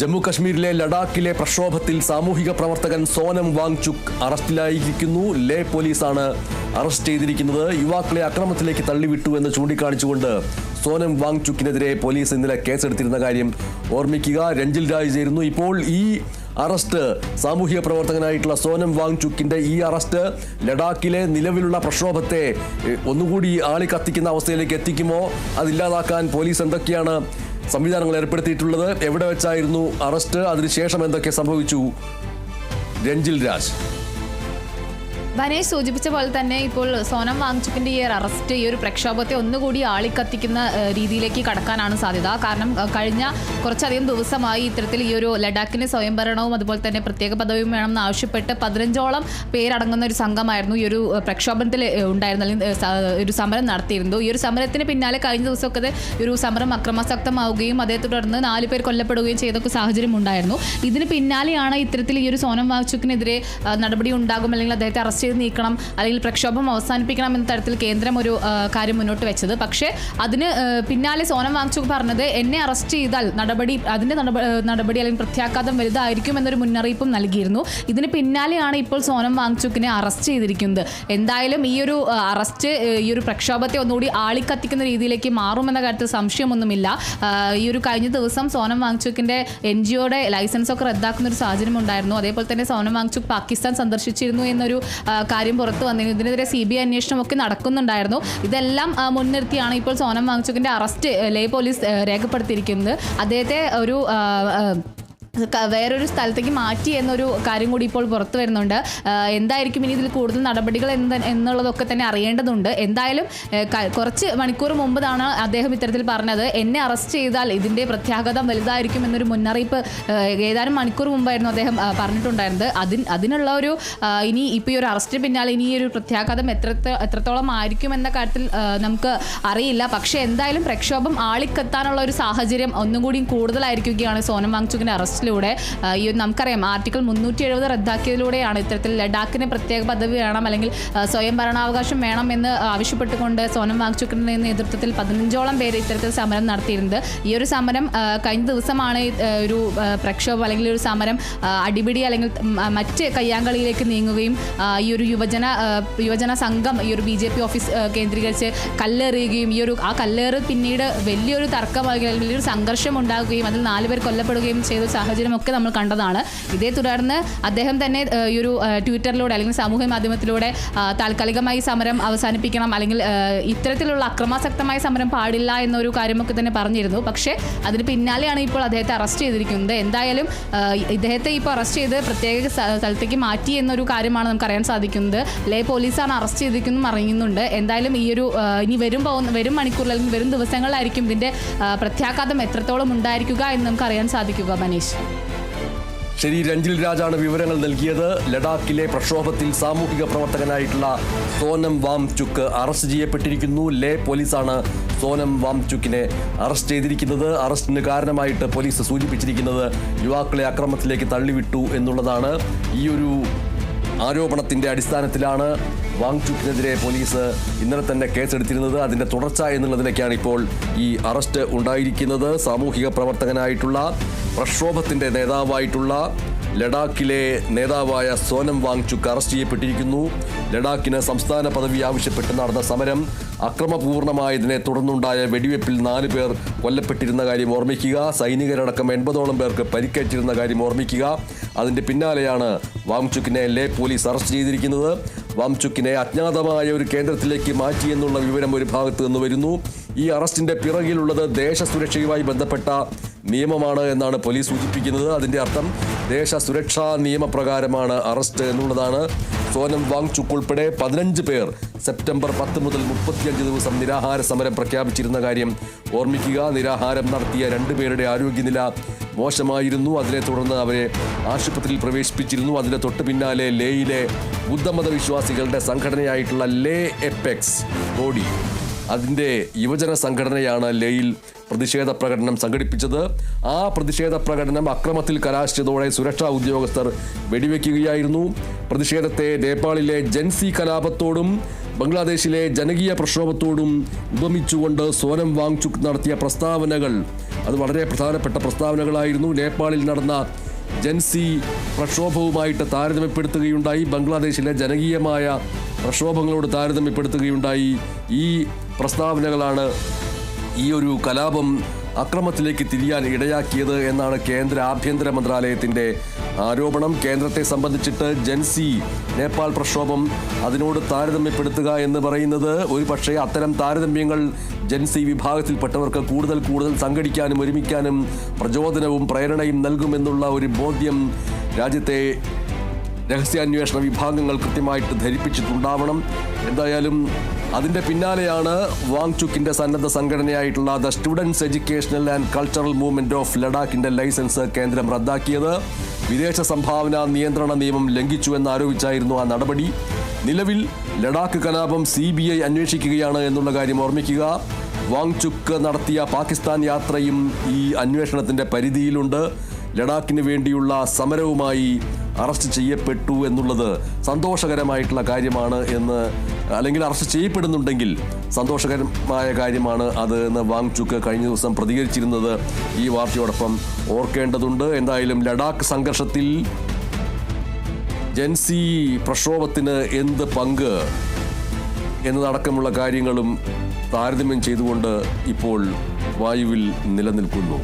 ജമ്മു കശ്മീരിലെ ലഡാക്കിലെ പ്രക്ഷോഭത്തിൽ സാമൂഹിക പ്രവർത്തകൻ സോനം വാങ്ചുക് അറസ്റ്റിലായിരിക്കുന്നു. ലേ പോലീസാണ് അറസ്റ്റ് ചെയ്തിരിക്കുന്നത്. യുവാക്കളെ അക്രമത്തിലേക്ക് തള്ളിവിട്ടു എന്ന് ചൂണ്ടിക്കാണിച്ചുകൊണ്ട് സോനം വാങ്ചുക്കിനെതിരെ പോലീസ് ഇന്നലെ കേസെടുത്തിരുന്ന കാര്യം ഓർമ്മിക്കുക. രഞ്ജിൽ രാജ് ചേരുന്നു. ഇപ്പോൾ ഈ അറസ്റ്റ് സാമൂഹിക പ്രവർത്തകനായിട്ടുള്ള സോനം വാങ്ചുക്കിന്റെ ഈ അറസ്റ്റ് ലഡാക്കിലെ നിലവിലുള്ള പ്രക്ഷോഭത്തെ ഒന്നുകൂടി ആളി കത്തിക്കുന്ന അവസ്ഥയിലേക്ക് എത്തിക്കുമോ? അതില്ലാതാക്കാൻ പോലീസ് എന്തൊക്കെയാണ് സംവിധാനങ്ങൾ ഏർപ്പെടുത്തിയിട്ടുള്ളത് എവിടെ വെച്ചായിരുന്നു അറസ്റ്റ് അതിനുശേഷം എന്തൊക്കെ സംഭവിച്ചു? രഞ്ജിൽ രാജ്. ബനേഷ് സൂചിപ്പിച്ച പോലെ തന്നെ ഇപ്പോൾ സോനം വാങ്ചുക്കിന്റെ ഈ അറസ്റ്റ് ഈ ഒരു പ്രക്ഷോഭത്തെ ഒന്നുകൂടി ആളിക്കത്തിക്കുന്ന രീതിയിലേക്ക് കടക്കാനാണ് സാധ്യത. കാരണം കഴിഞ്ഞ കുറച്ചധികം ദിവസമായി ഇത്തരത്തിൽ ഈ ഒരു ലഡാക്കിന് സ്വയംഭരണവും അതുപോലെ തന്നെ പ്രത്യേക പദവിയും വേണമെന്ന് ആവശ്യപ്പെട്ട് പതിനഞ്ചോളം പേരടങ്ങുന്ന ഒരു സംഘമായിരുന്നു ഈ ഒരു പ്രക്ഷോഭത്തിൽ ഉണ്ടായിരുന്നു അല്ലെങ്കിൽ ഒരു സമരം നടത്തിയിരുന്നു. ഈ ഒരു സമരത്തിന് പിന്നാലെ കഴിഞ്ഞ ദിവസമൊക്കെ ഒരു സമരം അക്രമാസക്തമാവുകയും അതേ തുടർന്ന് നാല് പേർ കൊല്ലപ്പെടുകയും ചെയ്തൊക്കെ സാഹചര്യം ഉണ്ടായിരുന്നു. ഇതിന് പിന്നാലെയാണ് ഇത്തരത്തിൽ ഈ ഒരു സോനം വാങ്ചുക്കിനെതിരെ നടപടി ഉണ്ടാകും അല്ലെങ്കിൽ അദ്ദേഹത്തെ അറസ്റ്റ് ചെയ്ത് നീക്കണം അല്ലെങ്കിൽ പ്രക്ഷോഭം അവസാനിപ്പിക്കണം എന്ന തരത്തിൽ കേന്ദ്രം ഒരു കാര്യം മുന്നോട്ട് വെച്ചത്. പക്ഷേ അതിന് പിന്നാലെ സോനം വാങ്ചുക് പറഞ്ഞത് എന്നെ അറസ്റ്റ് ചെയ്താൽ നടപടി അതിന്റെ നടപടി അല്ലെങ്കിൽ പ്രത്യാഘാതം വലുതായിരിക്കും എന്നൊരു മുന്നറിയിപ്പും നൽകിയിരുന്നു. ഇതിന് പിന്നാലെയാണ് ഇപ്പോൾ സോനം വാങ്ചുക്കിനെ അറസ്റ്റ് ചെയ്തിരിക്കുന്നത്. എന്തായാലും ഈ ഒരു അറസ്റ്റ് ഈ ഒരു പ്രക്ഷോഭത്തെ ഒന്നുകൂടി ആളിക്കത്തിക്കുന്ന രീതിയിലേക്ക് മാറുമെന്ന കാര്യത്തിൽ സംശയമൊന്നുമില്ല. ഈ ഒരു കഴിഞ്ഞ ദിവസം സോനം വാങ്ചുക്കിന്റെ എൻ ജിഒയുടെ ലൈസൻസ് ഒക്കെ റദ്ദാക്കുന്ന ഒരു സാഹചര്യം ഉണ്ടായിരുന്നു അതേപോലെ തന്നെ സോനം വാങ്ചുക് പാകിസ്ഥാൻ സന്ദർശിച്ചിരുന്നു എന്നൊരു കാര്യം പുറത്തു വന്നിരുന്നു. ഇതിനെതിരെ സി ബി ഐ അന്വേഷണം ഒക്കെ നടക്കുന്നുണ്ടായിരുന്നു. ഇതെല്ലാം മുൻനിർത്തിയാണ് ഇപ്പോൾ സോനം വാങ്ങിച്ചുക്കിന്റെ അറസ്റ്റ് ലേ പോലീസ് രേഖപ്പെടുത്തിയിരിക്കുന്നത്. അദ്ദേഹത്തെ ഒരു വേറൊരു സ്ഥലത്തേക്ക് മാറ്റി എന്നൊരു കാര്യം കൂടി ഇപ്പോൾ പുറത്തു വരുന്നുണ്ട്. എന്തായിരിക്കും ഇനി ഇതിൽ കൂടുതൽ നടപടികൾ എന്ത് എന്നുള്ളതൊക്കെ തന്നെ അറിയേണ്ടതുണ്ട്. എന്തായാലും കുറച്ച് മണിക്കൂർ മുമ്പതാണ് അദ്ദേഹം ഇത്തരത്തിൽ പറഞ്ഞത്. എന്നെ അറസ്റ്റ് ചെയ്താൽ ഇതിന്റെ പ്രത്യാഘാതം വലുതായിരിക്കും എന്നൊരു മുന്നറിയിപ്പ് ഏതാനും മണിക്കൂർ മുമ്പായിരുന്നു അദ്ദേഹം പറഞ്ഞിട്ടുണ്ടായിരുന്നത്. അതിന് അതിനുള്ള ഒരു ഇനി ഇപ്പോൾ ഈ ഒരു അറസ്റ്റിന് പിന്നാലെ ഇനി ഈ ഒരു പ്രത്യാഘാതം എത്ര എത്രത്തോളം ആയിരിക്കും എന്ന കാര്യത്തിൽ നമുക്ക് അറിയില്ല. പക്ഷേ എന്തായാലും പ്രക്ഷോഭം ആളിക്കെത്താനുള്ള ഒരു സാഹചര്യം ഒന്നും കൂടി കൂടുതലായിരിക്കുകയാണ് സോനം വാങ്ചുക്കിന്റെ അറസ്റ്റിലൂടെ ആ, ഈ നമുക്കറിയാം ആർട്ടിക്കിൾ മുന്നൂറ്റി എഴുപത് റദ്ദാക്കിയതിലൂടെയാണ് ഇത്തരത്തിൽ ലഡാക്കിന് പ്രത്യേക പദവി വേണം അല്ലെങ്കിൽ സ്വയം ഭരണാവകാശം വേണം എന്ന് ആവശ്യപ്പെട്ടുകൊണ്ട് സോനം വാങ്ചുക്കിന്റെ നേതൃത്വത്തിൽ പതിനഞ്ചോളം പേര് ഇത്തരത്തിൽ സമരം നടത്തിയിരുന്നത് ഈ ഒരു സമരം കഴിഞ്ഞ ദിവസമാണ് ഒരു പ്രക്ഷോഭം അല്ലെങ്കിൽ ഒരു സമരം അടിപിടി അല്ലെങ്കിൽ മറ്റ് കയ്യാങ്കളിയിലേക്ക് നീങ്ങുകയും ഈ ഒരു യുവജന യുവജന സംഘം ഈ ഒരു ബി ജെ പി ഓഫീസ് കേന്ദ്രീകരിച്ച് കല്ലെറിയുകയും ഈ ഒരു ആ കല്ലേറ് പിന്നീട് വലിയൊരു തർക്കം അല്ലെങ്കിൽ വലിയൊരു സംഘർഷം ഉണ്ടാകുകയും അതിൽ നാലുപേർ കൊല്ലപ്പെടുകയും ചെയ്ത ഒരു സാഹചര്യമൊക്കെ നമ്മൾ കണ്ടതാണ്. ഇതേ തുടർന്ന് അദ്ദേഹം തന്നെ ഈ ഒരു ട്വിറ്ററിലൂടെ അല്ലെങ്കിൽ സാമൂഹ്യ മാധ്യമത്തിലൂടെ താൽക്കാലികമായി സമരം അവസാനിപ്പിക്കണം അല്ലെങ്കിൽ ഇത്തരത്തിലുള്ള അക്രമാസക്തമായ സമരം പാടില്ല എന്നൊരു കാര്യമൊക്കെ തന്നെ പറഞ്ഞിരുന്നു. പക്ഷേ അതിന് പിന്നാലെയാണ് ഇപ്പോൾ അദ്ദേഹത്തെ അറസ്റ്റ് ചെയ്തിരിക്കുന്നത്. എന്തായാലും ഇദ്ദേഹത്തെ ഇപ്പോൾ അറസ്റ്റ് ചെയ്ത് പ്രത്യേക സ്ഥ- സ്ഥലത്തേക്ക് മാറ്റി എന്നൊരു കാര്യമാണ് നമുക്ക് അറിയാൻ സാധിക്കുന്നത്. ലേ പോലീസാണ് അറസ്റ്റ് ചെയ്തിരിക്കുന്നു അറിയുന്നുണ്ട്. എന്തായാലും ഈ ഒരു ഇനി വരും പോകുന്ന വരും മണിക്കൂറിൽ അല്ലെങ്കിൽ വരും ദിവസങ്ങളിലായിരിക്കും ഇതിന്റെ പ്രത്യാഘാതം എത്രത്തോളം ഉണ്ടായിരിക്കുക എന്ന് നമുക്ക് അറിയാൻ സാധിക്കുക മനീഷ്. ശരി രഞ്ജിൽ രാജാണ് വിവരങ്ങൾ നൽകിയത്. ലഡാക്കിലെ പ്രക്ഷോഭത്തിൽ സാമൂഹിക പ്രവർത്തകനായിട്ടുള്ള സോനം വാംചുക്ക് അറസ്റ്റ് ചെയ്യപ്പെട്ടിരിക്കുന്നു. ലേ പോലീസാണ് സോനം വാംചുക്കിനെ അറസ്റ്റ് ചെയ്തിരിക്കുന്നത്. അറസ്റ്റിന് കാരണമായിട്ട് പോലീസ് സൂചിപ്പിച്ചിരിക്കുന്നത് യുവാക്കളെ അക്രമത്തിലേക്ക് തള്ളിവിട്ടു എന്നുള്ളതാണ്. ഈ ഒരു ആരോപണത്തിന്റെ അടിസ്ഥാനത്തിലാണ് വാങ്ചുക്കിനെതിരെ പോലീസ് ഇന്നലെ തന്നെ കേസെടുത്തിരുന്നത്. അതിന്റെ തുടർച്ച എന്നുള്ളതിലേക്കാണ് ഇപ്പോൾ ഈ അറസ്റ്റ് ഉണ്ടായിരിക്കുന്നത്. സാമൂഹിക പ്രവർത്തകനായിട്ടുള്ള പ്രക്ഷോഭത്തിന്റെ നേതാവായിട്ടുള്ള ലഡാക്കിലെ നേതാവായ സോനം വാങ്ചുക്ക് അറസ്റ്റ് ചെയ്യപ്പെട്ടിരിക്കുന്നു. ലഡാക്കിന് സംസ്ഥാന പദവി ആവശ്യപ്പെട്ട് നടന്ന സമരം അക്രമപൂർണമായതിനെ തുടർന്നുണ്ടായ വെടിവെപ്പിൽ നാല് പേർ കൊല്ലപ്പെട്ടിരുന്ന കാര്യം ഓർമ്മിക്കുക. സൈനികരടക്കം എൺപതോളം പേർക്ക് പരിക്കേറ്റിരുന്ന കാര്യം ഓർമ്മിക്കുക. അതിന്റെ പിന്നാലെയാണ് വാങ്ചുക്കിനെ ലേ പോലീസ് അറസ്റ്റ് ചെയ്തിരിക്കുന്നത്. വാംചുക്കിനെ അജ്ഞാതമായ ഒരു കേന്ദ്രത്തിലേക്ക് മാറ്റിയെന്നുള്ള വിവരം ഒരു ഭാഗത്ത് നിന്ന് വരുന്നു. ഈ അറസ്റ്റിന്റെ പിറകിലുള്ളത് ദേശസുരക്ഷയുമായി ബന്ധപ്പെട്ട നിയമമാണ് എന്നാണ് പോലീസ് സൂചിപ്പിക്കുന്നത്. അതിന്റെ അർത്ഥം ദേശ സുരക്ഷാ നിയമപ്രകാരമാണ് അറസ്റ്റ് എന്നുള്ളതാണ്. സോനം വാങ്ചുക്ക് ഉൾപ്പെടെ പതിനഞ്ച് പേർ സെപ്റ്റംബർ പത്ത് മുതൽ മുപ്പത്തിയഞ്ച് ദിവസം നിരാഹാര സമരം പ്രഖ്യാപിച്ചിരുന്ന കാര്യം ഓർമ്മിക്കുക. നിരാഹാരം നടത്തിയ രണ്ടു പേരുടെ ആരോഗ്യനില മോശമായിരുന്നു. അതിനെ തുടർന്ന് അവരെ ആശുപത്രിയിൽ പ്രവേശിപ്പിച്ചിരുന്നു. അതിന്റെ തൊട്ട് പിന്നാലെ ലേയിലെ ബുദ്ധമത വിശ്വാസികളുടെ സംഘടനയായിട്ടുള്ള ലേ എപ്പെക്സ് ബോഡി അതിന്റെ യുവജന സംഘടനയാണ് ലേയിൽ പ്രതിഷേധ പ്രകടനം സംഘടിപ്പിച്ചത്. ആ പ്രതിഷേധ പ്രകടനം അക്രമത്തിൽ കലാശിച്ചതോടെ സുരക്ഷാ ഉദ്യോഗസ്ഥർ വെടിവെക്കുകയായിരുന്നു. പ്രതിഷേധത്തെ നേപ്പാളിലെ ജൻസി കലാപത്തോടും ബംഗ്ലാദേശിലെ ജനകീയ പ്രക്ഷോഭത്തോടും ഉപമിച്ചുകൊണ്ട് സോനം വാങ്ചുക് നടത്തിയ പ്രസ്താവനകൾ. അത് വളരെ പ്രധാനപ്പെട്ട പ്രസ്താവനകളായിരുന്നു. നേപ്പാളിൽ നടന്ന ജൻസി പ്രക്ഷോഭവുമായിട്ട് താരതമ്യപ്പെടുത്തുകയുണ്ടായി. ബംഗ്ലാദേശിലെ ജനകീയമായ പ്രക്ഷോഭങ്ങളോട് താരതമ്യപ്പെടുത്തുകയുണ്ടായി. ഈ പ്രസ്താവനകളാണ് ഈ ഒരു കലാപം അക്രമത്തിലേക്ക് തിരിയാൻ ഇടയാക്കിയത് എന്നാണ് കേന്ദ്ര ആഭ്യന്തര മന്ത്രാലയത്തിന്റെ ആരോപണം. കേന്ദ്രത്തെ സംബന്ധിച്ചിട്ട് ജൻസി നേപ്പാൾ പ്രക്ഷോഭം അതിനോട് താരതമ്യപ്പെടുത്തുക എന്ന് പറയുന്നത് ഒരു പക്ഷേ അത്തരം താരതമ്യങ്ങൾ ജൻസി വിഭാഗത്തിൽപ്പെട്ടവർക്ക് കൂടുതൽ കൂടുതൽ സംഘടിക്കാനും ഒരുമിക്കാനും പ്രചോദനവും പ്രേരണയും നൽകുമെന്നുള്ള ഒരു ബോധ്യം രാജ്യത്തെ രഹസ്യാന്വേഷണ വിഭാഗങ്ങൾ കൃത്യമായിട്ട് ധരിപ്പിച്ചിട്ടുണ്ടാവണം. എന്തായാലും അതിന്റെ പിന്നാലെയാണ് വാങ്ചുക്കിന്റെ സന്നദ്ധ സംഘടനയായിട്ടുള്ള the Students Educational and Cultural Movement of ലഡാക്കിന്റെ licence കേന്ദ്രം റദ്ദാക്കിയത്. വിദേശ സംഭാവന നിയന്ത്രണ നിയമം ലംഘിച്ചു എന്നാരോപിച്ചായിരുന്നു ആ നടപടി. നിലവിൽ ലഡാക്ക് കലാപം സി ബി ഐ അന്വേഷിക്കുകയാണ് എന്നുള്ള കാര്യം ഓർമ്മിക്കുക. വാങ്ചുക്ക് നടത്തിയ പാകിസ്ഥാൻ യാത്രയും ഈ അന്വേഷണത്തിന്റെ പരിധിയിലുണ്ട്. ലഡാക്കിന് വേണ്ടിയുള്ള സമരവുമായി അറസ്റ്റ് ചെയ്യപ്പെട്ടു എന്നുള്ളത് സന്തോഷകരമായിട്ടുള്ള കാര്യമാണ് എന്ന് അല്ലെങ്കിൽ അറസ്റ്റ് ചെയ്യപ്പെടുന്നുണ്ടെങ്കിൽ സന്തോഷകരമായ കാര്യമാണ് അത് എന്ന് വാങ് ചുക്ക് കഴിഞ്ഞ ദിവസം പ്രതികരിച്ചിരുന്നത്. ഈ വാർത്തയോടൊപ്പം ഓർക്കേണ്ടതുണ്ട്. എന്തായാലും ലഡാക്ക് സംഘർഷത്തിൽ ജൻസി പ്രക്ഷോഭത്തിന് എന്ത് പങ്ക് എന്നതടക്കമുള്ള കാര്യങ്ങളും താരതമ്യം ചെയ്തുകൊണ്ട് ഇപ്പോൾ വായുവിൽ നിലനിൽക്കുന്നു.